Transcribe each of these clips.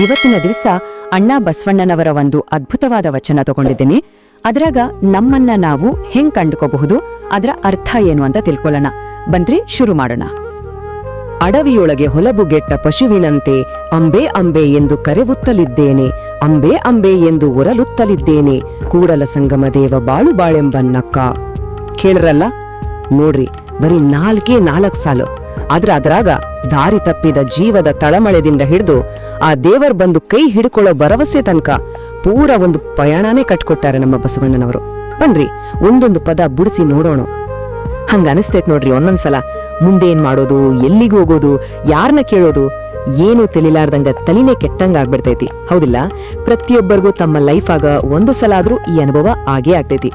ಇವತ್ತಿನ ದಿವಸ ಅಣ್ಣ ಬಸವಣ್ಣನವರ ಒಂದು ಅದ್ಭುತವಾದ ವಚನ ತಗೊಂಡಿದ್ದೀನಿ. ಅದ್ರಾಗ ನಮ್ಮನ್ನ ನಾವು ಹೆಂಗ್ ಕಂಡುಕೋಬಹುದು, ಅದರ ಅರ್ಥ ಏನು ಅಂತ ತಿಳ್ಕೊಳ್ಳೋಣ. ಬಂದ್ರಿ, ಶುರು ಮಾಡೋಣ. ಅಡವಿಯೊಳಗೆ ಹೊಲಬುಗೆಟ್ಟ ಪಶುವಿನಂತೆ ಅಂಬೆ ಅಂಬೆ ಎಂದು ಕರೆವುತ್ತಲಿದ್ದೇನೆ ಅಂಬೆ ಅಂಬೆ ಎಂದು ಒರಲುತ್ತಲಿದ್ದೇನೆ ಕೂಡಲ ಸಂಗಮ ದೇವ ಬಾಳು ಬಾಳೆಂಬನ್ನಕ್ಕ ಕೇಳ್ರಲ್ಲ? ನೋಡ್ರಿ, ಬರೀ ನಾಲ್ಕೇ ನಾಲ್ಕು ಸಾಲು. ಆದ್ರ ಅದ್ರಾಗ ದಾರಿ ತಪ್ಪಿದ ಜೀವದ ತಳಮಳೆದಿಂದ ಹಿಡಿದು ಆ ದೇವರ್ ಬಂದು ಕೈ ಹಿಡ್ಕೊಳ್ಳೋ ಭರವಸೆ ತನಕ ಪೂರ ಒಂದು ಪಯಣನೇ ಕಟ್ಕೊಟ್ಟಾರೆ ನಮ್ಮ ಬಸವಣ್ಣನವರು. ಬನ್ರಿ, ಒಂದೊಂದು ಪದ ಬುಡಿಸಿ ನೋಡೋಣ. ಹಂಗ ಅನಿಸ್ತೈತ್ ನೋಡ್ರಿ ಒಂದೊಂದ್ಸಲ. ಮುಂದೆ ಏನ್ ಮಾಡೋದು, ಎಲ್ಲಿಗೆ ಹೋಗೋದು ಯಾರನ್ನ ಕೇಳೋದು, ಏನೂ ತಿಳಿಲಾರ್ದಂಗ ತಲಿನೇ ಕೆಟ್ಟಂಗ ಆಗ್ಬಿಡ್ತೈತಿ. ಹೌದಿಲ್ಲ? ಪ್ರತಿಯೊಬ್ಬರಿಗೂ ತಮ್ಮ ಲೈಫ್ ಆಗ ಒಂದು ಸಲ ಆದ್ರೂ ಈ ಅನುಭವ ಆಗೇ ಆಗ್ತೈತಿ.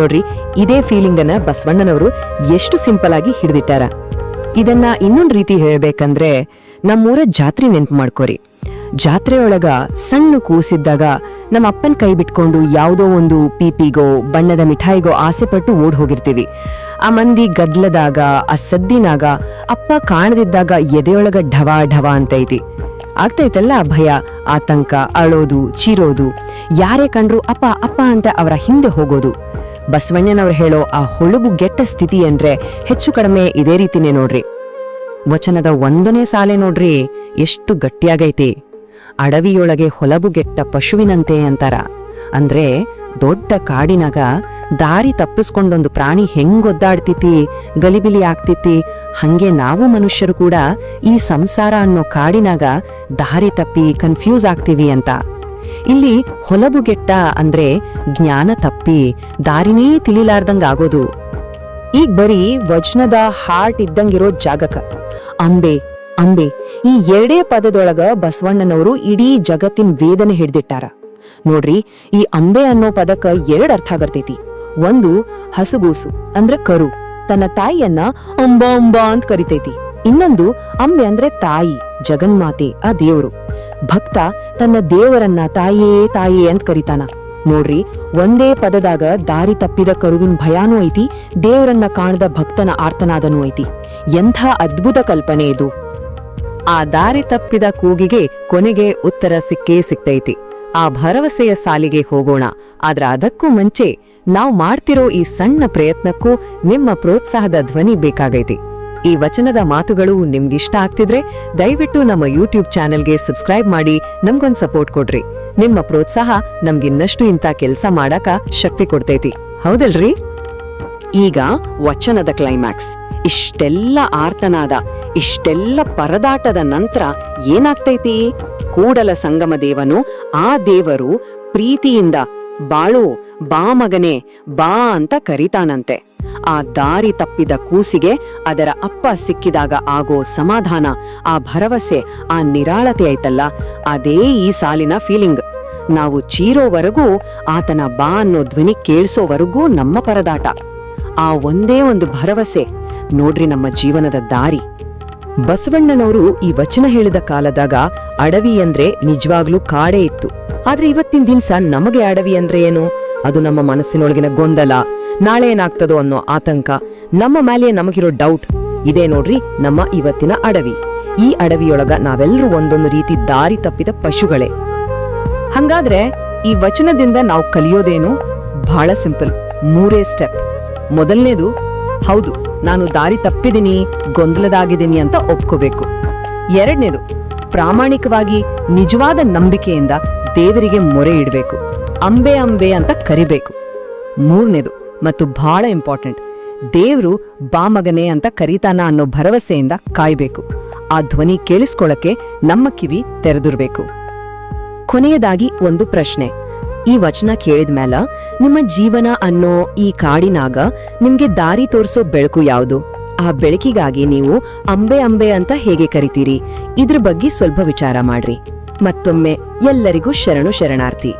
ನೋಡ್ರಿ, ಇದೇ ಫೀಲಿಂಗ್ ಅನ್ನ ಬಸವಣ್ಣನವರು ಎಷ್ಟು ಸಿಂಪಲ್ ಆಗಿ ಹಿಡಿದಿಟ್ಟಾರ. ಇದನ್ನ ಇನ್ನೊಂದ್ ರೀತಿ ಹೇಳಬೇಕಂದ್ರೆ ನಮ್ಮೂರ ಜಾತ್ರೆ ನೆನ್ಪು ಮಾಡ್ಕೋರಿ. ಜಾತ್ರೆಯೊಳಗ ಸಣ್ಣ ಕೂಸಿದ್ದಾಗ ನಮ್ಮ ಅಪ್ಪನ್ ಕೈ ಬಿಟ್ಕೊಂಡು ಯಾವುದೋ ಒಂದು ಪೀಪಿಗೋ, ಬಣ್ಣದ ಮಿಠಾಯಿಗೋ ಆಸೆ ಪಟ್ಟು ಓಡ್ ಹೋಗಿರ್ತೀವಿ. ಆ ಮಂದಿ ಗದ್ಲದಾಗ, ಆ ಸದ್ದಿನಾಗ ಅಪ್ಪ ಕಾಣದಿದ್ದಾಗ ಎದೆಯೊಳಗ ಢವ ಢವ ಅಂತೈತಿ ಆಗ್ತೈತಲ್ಲ ಭಯ, ಆತಂಕ, ಅಳೋದು, ಚೀರೋದು. ಯಾರೇ ಕಂಡ್ರು ಅಪ್ಪ ಅಪ್ಪ ಅಂತ ಅವರ ಹಿಂದೆ ಹೋಗೋದು. ಬಸವಣ್ಣನವ್ರು ಹೇಳೋ ಆ ಹೊಳುಬು ಗೆಟ್ಟ ಸ್ಥಿತಿ ಅಂದ್ರೆ ಹೆಚ್ಚು ಕಡಿಮೆ ಇದೇ ರೀತಿನೇ ನೋಡ್ರಿ. ವಚನದ ಒಂದನೇ ಸಾಲೆ ನೋಡ್ರಿ, ಎಷ್ಟು ಗಟ್ಟಿಯಾಗೈತಿ. ಅಡವಿಯೊಳಗೆ ಹೊಲಬುಗೆಟ್ಟ ಪಶುವಿನಂತೆ ಅಂತಾರ. ಅಂದ್ರೆ ದೊಡ್ಡ ಕಾಡಿನಾಗ ದಾರಿ ತಪ್ಪಿಸ್ಕೊಂಡೊಂದು ಪ್ರಾಣಿ ಹೆಂಗೊದ್ದಾಡ್ತಿತಿ ಗಲಿಬಿಲಿ ಆಗ್ತಿತಿ, ಹಂಗೆ ನಾವು ಮನುಷ್ಯರು ಕೂಡ ಈ ಸಂಸಾರ ಅನ್ನೋ ಕಾಡಿನಾಗ ದಾರಿ ತಪ್ಪಿ ಕನ್ಫ್ಯೂಸ್ ಆಗ್ತೀವಿ ಅಂತ. ಇಲ್ಲಿ ಹೊಲಬುಗೆಟ್ಟ ಅಂದ್ರೆ ಜ್ಞಾನ ತಪ್ಪಿ, ದಾರಿನೇ ತಿಳಿಲಾರ್ದಂಗ್ ಆಗೋದು ಈಗ ಬರೀ ವಜ್ನದ ಹಾರ್ಟ್ ಇದ್ದಂಗಿರೋ ಜಾಗಕ. ಅಂಬೆ ಅಂಬೆ, ಈ ಎರಡೇ ಪದದೊಳಗ ಬಸವಣ್ಣನವರು ಇಡೀ ಜಗತ್ತಿನ ವೇದನೆ ಹಿಡ್ದಿಟ್ಟಾರ. ನೋಡ್ರಿ, ಈ ಅಂಬೆ ಅನ್ನೋ ಪದಕ್ಕ ಎರಡ್ ಅರ್ಥ ಆಗರ್ತೈತಿ. ಒಂದು, ಹಸುಗೂಸು, ಅಂದ್ರ ಕರು. ತನ್ನ ತಾಯಿಯನ್ನ ಅಂಬಾ ಅಂಬಾ ಅಂತ ಕರಿತೈತಿ. ಇನ್ನೊಂದು, ಅಂಬೆ ಅಂದ್ರೆ ತಾಯಿ, ಜಗನ್ಮಾತೆ, ಆ ದೇವ್ರು. ಭಕ್ತ ತನ್ನ ದೇವರನ್ನ ತಾಯೇ ತಾಯೇ ಅಂತ ಕರಿತಾನ. ನೋಡ್ರಿ, ಒಂದೇ ಪದದಾಗ ದಾರಿ ತಪ್ಪಿದ ಕರುವಿನ ಭಯಾನೂ ಐತಿ, ದೇವರನ್ನ ಕಾಣದ ಭಕ್ತನ ಆರ್ತನಾದನೂ ಐತಿ. ಎಂಥ ಅದ್ಭುತ ಕಲ್ಪನೆ ಇದು. ಆ ದಾರಿ ತಪ್ಪಿದ ಕೂಗಿಗೆ ಕೊನೆಗೆ ಉತ್ತರ ಸಿಕ್ಕೇ ಸಿಕ್ತೈತಿ. ಆ ಭರವಸೆಯ ಸಾಲಿಗೆ ಹೋಗೋಣ. ಆದ್ರ ಅದಕ್ಕೂ ಮುಂಚೆ ನಾವು ಮಾಡ್ತಿರೋ ಈ ಸಣ್ಣ ಪ್ರಯತ್ನಕ್ಕೂ ನಿಮ್ಮ ಪ್ರೋತ್ಸಾಹದ ಧ್ವನಿ ಬೇಕಾಗೈತಿ. ಈ ವಚನದ ಮಾತುಗಳು ನಿಮ್ಗಿಷ್ಟ ಆಗ್ತಿದ್ರೆ ದಯವಿಟ್ಟು ನಮ್ಮ ಯೂಟ್ಯೂಬ್ ಚಾನೆಲ್ಗೆ ಸಬ್ಸ್ಕ್ರೈಬ್ ಮಾಡಿ, ನಮ್ಗೊಂದ್ ಸಪೋರ್ಟ್ ಕೊಡ್ರಿ. ನಿಮ್ಮ ಪ್ರೋತ್ಸಾಹ ನಮ್ಗಿನ್ನಷ್ಟು ಇಂಥ ಕೆಲಸ ಮಾಡಾಕ ಶಕ್ತಿ ಕೊಡ್ತೈತಿ. ಹೌದಲ್ರಿ? ಈಗ ವಚನದ ಕ್ಲೈಮ್ಯಾಕ್ಸ್ ಇಷ್ಟೆಲ್ಲ ಆರ್ತನಾದ, ಇಷ್ಟೆಲ್ಲ ಪರದಾಟದ ನಂತರ ಏನಾಗ್ತೈತಿ? ಕೂಡಲ ಸಂಗಮ ದೇವನು ಆ ದೇವರು ಪ್ರೀತಿಯಿಂದ, ಬಾಳು, ಬಾ ಮಗನೇ, ಬಾ ಅಂತ ಕರಿತಾನಂತೆ. ಆ ದಾರಿ ತಪ್ಪಿದ ಕೂಸಿಗೆ ಅದರ ಅಪ್ಪ ಸಿಕ್ಕಿದಾಗ ಆಗೋ ಸಮಾಧಾನ, ಆ ಭರವಸೆ, ಆ ನಿರಾಳತೆ ಐತಲ್ಲ ಅದೇ ಈ ಸಾಲಿನ ಫೀಲಿಂಗ್ ನಾವು ಚೀರೋವರೆಗೂ, ಆತನ ಬಾ ಅನ್ನೋ ಧ್ವನಿ ಕೇಳಿಸೋವರೆಗೂ ನಮ್ಮ ಪರದಾಟ. ಆ ಒಂದೇ ಒಂದು ಭರವಸೆ. ನೋಡ್ರಿ ನಮ್ಮ ಜೀವನದ ದಾರಿ. ಬಸವಣ್ಣನವರು ಈ ವಚನ ಹೇಳಿದ ಕಾಲದಾಗ ಅಡವಿ ಅಂದ್ರೆ ನಿಜವಾಗ್ಲೂ ಕಾಡೇ ಇತ್ತು. ಆದ್ರೆ ಇವತ್ತಿನ ದಿನ್ಸ ನಮಗೆ ಅಡವಿ ಅಂದ್ರೆ ಏನು? ಅದು ನಮ್ಮ ಮನಸ್ಸಿನೊಳಗಿನ ಗೊಂದಲ. ನಾಳೆ ಏನಾಗ್ತದೋ ಅನ್ನೋ ಆತಂಕ, ನಮ್ಮ ಮೇಲೆ ನಮಗಿರೋ ಡೌಟ್ ಇದೇ ನೋಡ್ರಿ ನಮ್ಮ ಇವತ್ತಿನ ಅಡವಿ. ಈ ಅಡವಿಯೊಳಗ ನಾವೆಲ್ಲರೂ ಒಂದೊಂದು ರೀತಿ ದಾರಿ ತಪ್ಪಿದ ಪಶುಗಳೇ. ಹಂಗಾದ್ರೆ ಈ ವಚನದಿಂದ ನಾವು ಕಲಿಯೋದೇನು? ಬಹಳ ಸಿಂಪಲ್, ಮೂರೇ ಸ್ಟೆಪ್ ಮೊದಲನೇದು, ಹೌದು, ನಾನು ದಾರಿ ತಪ್ಪಿದ್ದೀನಿ ಗೊಂದಲದಾಗಿದ್ದೀನಿ ಅಂತ ಒಪ್ಕೋಬೇಕು. ಎರಡನೇದು, ಪ್ರಾಮಾಣಿಕವಾಗಿ, ನಿಜವಾದ ನಂಬಿಕೆಯಿಂದ ದೇವರಿಗೆ ಮೊರೆ ಇಡಬೇಕು. ಅಂಬೆ ಅಂಬೆ ಅಂತ ಕರಿಬೇಕು. ಮೂರನೇದು ಮತ್ತು ಬಹಳ ಇಂಪಾರ್ಟೆಂಟ್, ದೇವ್ರು ಬಾಮಗನೆ ಅಂತ ಕರೀತಾನ ಅನ್ನೋ ಭರವಸೆಯಿಂದ ಕಾಯ್ಬೇಕು. ಆ ಧ್ವನಿ ಕೇಳಿಸ್ಕೊಳ್ಳಕ್ಕೆ ನಮ್ಮ ಕಿವಿ ತೆರೆದಿರ್ಬೇಕು. ಕೊನೆಯದಾಗಿ ಒಂದು ಪ್ರಶ್ನೆ. ಈ ವಚನ ಕೇಳಿದ ಮ್ಯಾಲ ನಿಮ್ಮ ಜೀವನ ಅನ್ನೋ ಈ ಕಾಡಿನಾಗ ನಿಮ್ಗೆ ದಾರಿ ತೋರಿಸೋ ಬೆಳಕು ಯಾವುದು? ಆ ಬೆಳಕಿಗಾಗಿ ನೀವು ಅಂಬೆ ಅಂಬೆ ಅಂತ ಹೇಗೆ ಕರಿತೀರಿ? ಇದ್ರ ಬಗ್ಗೆ ಸ್ವಲ್ಪ ವಿಚಾರ ಮಾಡ್ರಿ. ಮತ್ತೊಮ್ಮೆ ಎಲ್ಲರಿಗೂ ಶರಣು ಶರಣಾರ್ಥಿ.